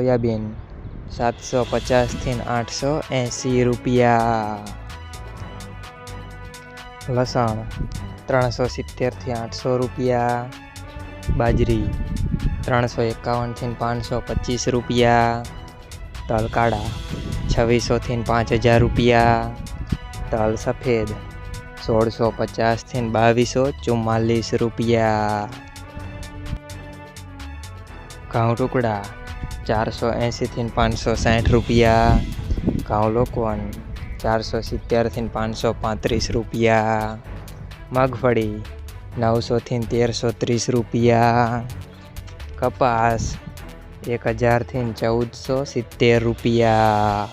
Soybean સાતસો પચાસથી આઠસો એંસી રૂપિયા. લસણ ત્રણસો સિત્તેરથી આઠસો રૂપિયા. બાજરી ત્રણસો એકાવનથી પાંચસો પચીસ રૂપિયા. તલકાળા છવ્વીસોથી પાંચ હજાર રૂપિયા. તલ સફેદ સોળસો પચાસથી બાવીસો ચુમ્માલીસ રૂપિયા. ઘઉં ટુકડા ચારસો એંશીથી પાંચસો સાઠ રૂપિયા. ઘઉં લોકવન ચારસો સિત્તેરથી પાંચસો પાંત્રીસ રૂપિયા. મગફળી નવસોથી તેરસો ત્રીસ રૂપિયા. કપાસ એક હજારથી ચૌદસો સિત્તેર રૂપિયા.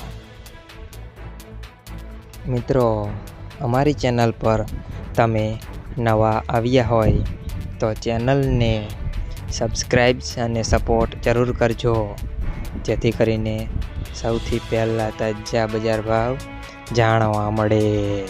મિત્રો, અમારી ચેનલ પર તમે નવા આવ્યા હોય તો ચેનલને સબસ્ક્રાઈબ અને સપોર્ટ જરૂર કરજો. જેથી કરીને સૌથી પહેલાં તાજા બજાર ભાવ જાણવા મળે.